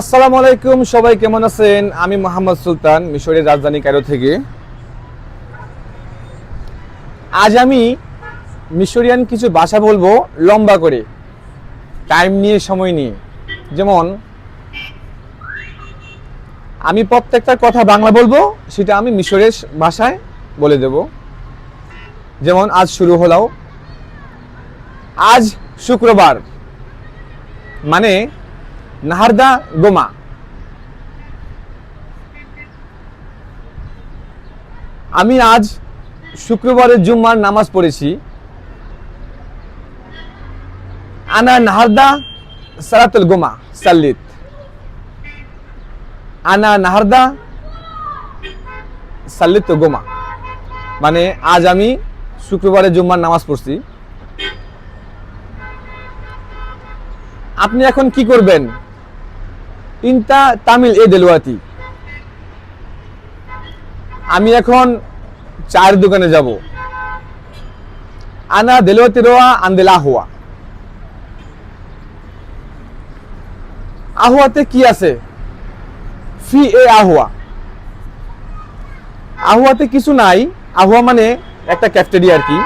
আসসালামু আলাইকুম, সবাই কেমন আছেন? আমি মোহাম্মদ সুলতান, মিশরের রাজধানী কায়রো থেকে। আজ আমি মিশরিয়ান কিছু ভাষা বলব লম্বা করে টাইম নিয়ে, সময় নিয়ে। যেমন, আমি প্রত্যেকটা কথা বাংলা বলব, সেটা আমি মিশরের ভাষায় বলে দেব। যেমন, আজ শুরু হলো আজ শুক্রবার মানে নাহারদা গোমা। আমি আজ শুক্রবারের জুম্মার নামাজ পড়েছি। আনা নাহারদা সালাতুল গোমা, সাল্লিত। আনা নাহারদা সাল্লিত গোমা। মানে আজ আমি শুক্রবারের জুম্মার নামাজ পড়ছি। আপনি এখন কি করবেন? ইনতা তামিল এ দেলুয়াতি আমি এখন চায়ের দোকানে যাব। আনা দেলুয়াতি রোয়া আন্দেলা আহুয়া আহুয়াতে কি আছে? ফি এ আহুয়া। আহুয়াতে কিছু নাই। আহুয়া মানে একটা ক্যাফটেরিয়া আর কি।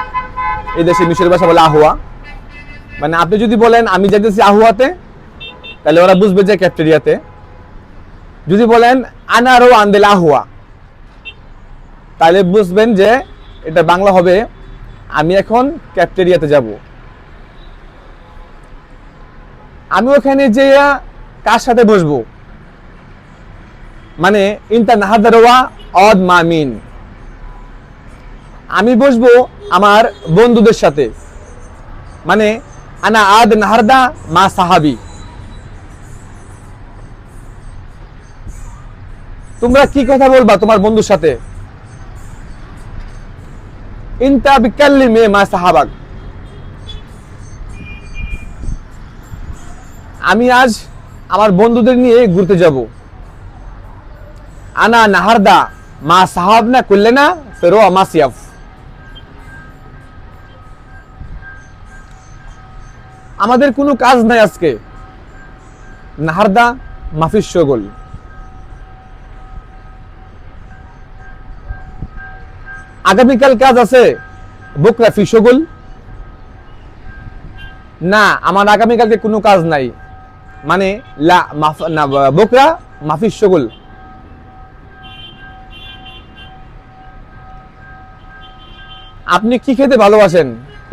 এই দেশে মিশরের ভাষা বলে আহুয়া। মানে আপনি যদি বলেন, আমি যাইতেছি আহুয়াতে তাহলে ওরা বুঝবে যে ক্যাফটেরিয়াতে যদি বলেন আনারো আন্দেল আহুয়া তাহলে বুঝবেন যে এটা বাংলা হবে, আমি এখন ক্যাফটেরিয়াতে যাব। আমি ওখানে যে কার সাথে বসবো? মানে ইন্তা নাহাদারোয়া অদ মামিন। আমি বসবো আমার বন্ধুদের সাথে। মানে আনা আদ নাহারদা মা সাহাবি। তোমরা কি কথা বলবা তোমার বন্ধুর সাথে? আমি আজ আমার বন্ধুদের নিয়ে ঘুরতে যাব। আনা নাহারদা, মা সাহাব না করলে না? ফেরো আমাসিয়াফ আমাদের কোনো কাজ নাই আজকে। নাহারদা মাফিস শগল আগামীকাল কাজ আছে। বকরা ফিসগোল না, আমার আগামীকালকে কোনো কাজ নাই। মানে লা, মাফ, না, বকরা, মাফিস শগল আপনি কি খেতে ভালোবাসেন?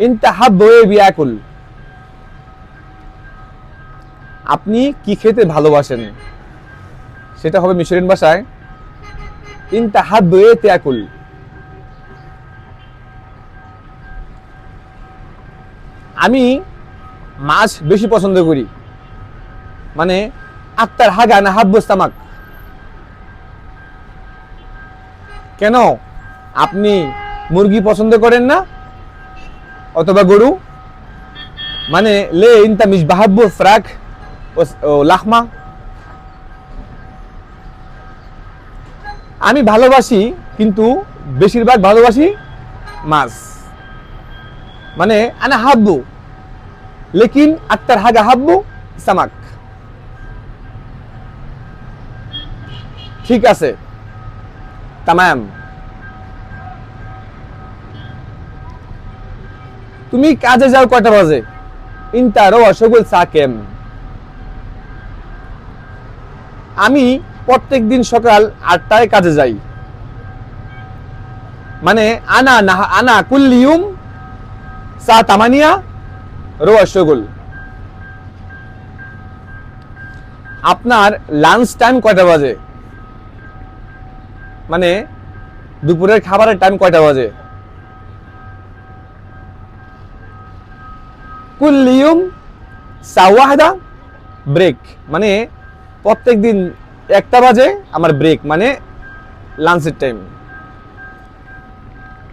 ইনতাহাব বয়ে বিয়াকুল আপনি কি খেতে ভালোবাসেন? সেটা হবে মিশরিন ভাষায়। ইনতাহাব বয়ে ত্যাকুল। আমি মাছ বেশি পছন্দ করি। মানে আত্মার হাগা না হাব্বুস তামাক কেন? আপনি মুরগি পছন্দ করেন না? অথবা গরু? মানে লে ইনতা মিস বাহাব্বু ফ্রাক ও লাহমা। আমি ভালোবাসি, কিন্তু বেশিরভাগ ভালোবাসি মাছ। মানে আনা হাব্বু। লেকিন আত্মার হাগা হাব্বু, সামাক। ঠিক আছে। তামাম তুমি কাজে যাও কয়টা বাজে? ইন্টারো অসগুল সাকেম। আমি প্রত্যেক দিন সকাল আটটায় কাজে যাই। মানে আনা আনা কুল্লিউম সা তামানিয়া রোয়া শগুল আপনার লাঞ্চ টাইম কয়টা বাজে? মানে দুপুরের খাবারের টাইম কয়টা বাজে? কুল্লিউম সাওয়াহদা ব্রেক মানে প্রত্যেক দিন একটা বাজে আমার ব্রেক মানে লাঞ্চের টাইম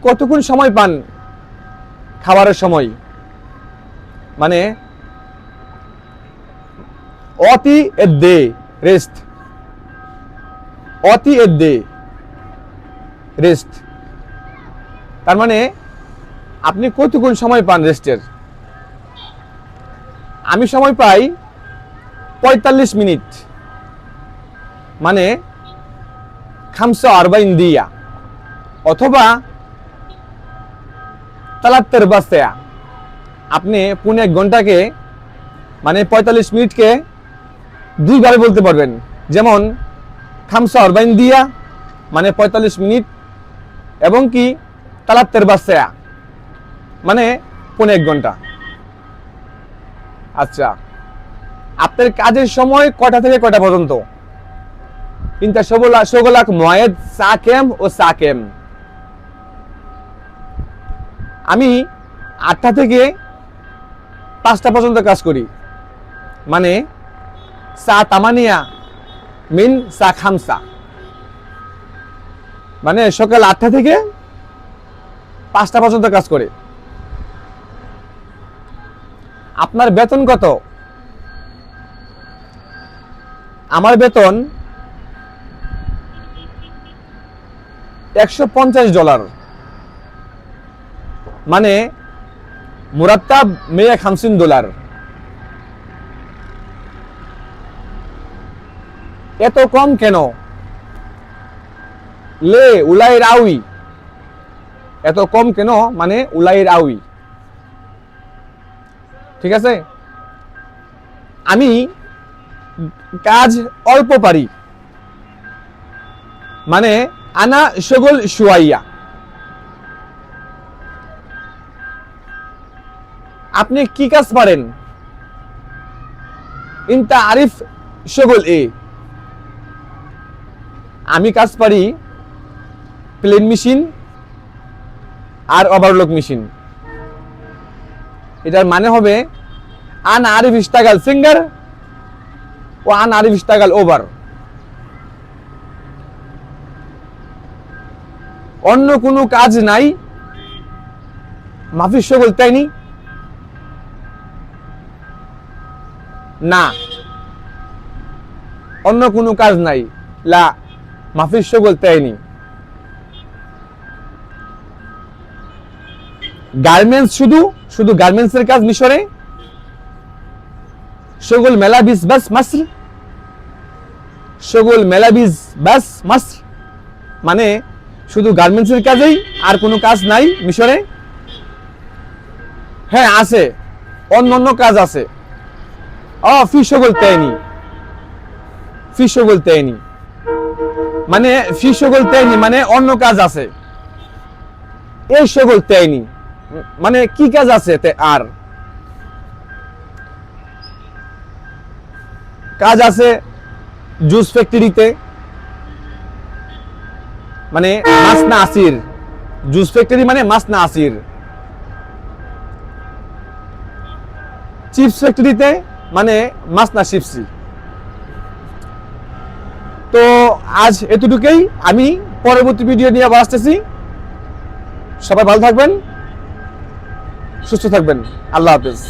কতক্ষণ সময় পান? খাবারের সময়। মানে অতি এ দে রেস্ট অতি এ দে রেস্ট তার মানে আপনি কতক্ষণ সময় পান রেস্টের আমি সময় পাই পঁয়তাল্লিশ মিনিট। মানে খামসা আরবাইন দিয়া অথবা তালাত্তের বাস্তেয়া আপনি পুনে এক ঘন্টাকে মানে পঁয়তাল্লিশ মিনিটকে দুইভাবে বলতে পারবেন। যেমন খামসা আরবাইন দিয়া মানে পঁয়তাল্লিশ মিনিট, এবং কি তালাত্তের বাস্তেয়া মানে পৌনে এক ঘণ্টা। আচ্ছা আপনার কাজের সময় কটা থেকে কটা পর্যন্ত? ইনতা শগলা শগলাক ময়েদ সাকেম ও সাকেম। আমি আটটা থেকে পাঁচটা পর্যন্ত কাজ করি। মানে সা তামানিয়া, মিন সা খামসা মানে সকাল আটটা থেকে পাঁচটা পর্যন্ত কাজ করে। আপনার বেতন কত? আমার বেতন একশো পঞ্চাশ ডলার। মানে মুরাত্তাব মেয়ে খামসিন ডলার এত কম কেন? লে উলাইর আউই এত কম কেন? মানে উলাইর আউই ঠিক আছে? আমি কাজ অল্প পারি। মানে আনা শগল শুয়াইয়া। আপনি কি কাজ পারেন? ইনতা আরিফ শগল এ। আমি কাজ পারি প্লেন মেশিন আর ওভারলক মেশিন। এটার মানে হবে আন আরিফ ইস্তাগাল সিঙ্গার ও আন আরিফ ইস্তাগাল ওভার। অন্য কোনো কাজ নাই। মাফিস শগল তাইনি না। অন্য কোনো কাজ নাই। লা মাফিস শগল তাইনি গার্মেন্টস শুধু শুধু গার্মেন্টসের কাজ মিশরে? শগুল মেলাবিস বাস মাসর। শগুল মেলাবিস বাস মাসর। মানে শুধু গার্মেন্টসের কাজেই আর কোনো কাজ নাই মিশরে? হ্যাঁ আছে। অন্য অন্য কাজ আছে। ফি শগুল তেনি ফি শগুল তেনি মানে শগুল তেনি মানে অন্য কাজ আছে। এই শগুল তেনি মানে কি কাজ আছে আর? কাজ আছে জুস ফ্যাক্টরিতে। মানে মাসনা আসির। জুস ফ্যাক্টরি মানে মাসনা আসির। চিপস ফ্যাক্টরিতে। মানে মাসনা শিবসি তো আজ এতটুকুই, আমি পরবর্তী ভিডিও নিয়ে আবার আসতেছি। সবাই ভালো থাকবেন, সুস্থ থাকবেন। আল্লাহ হাফেজ।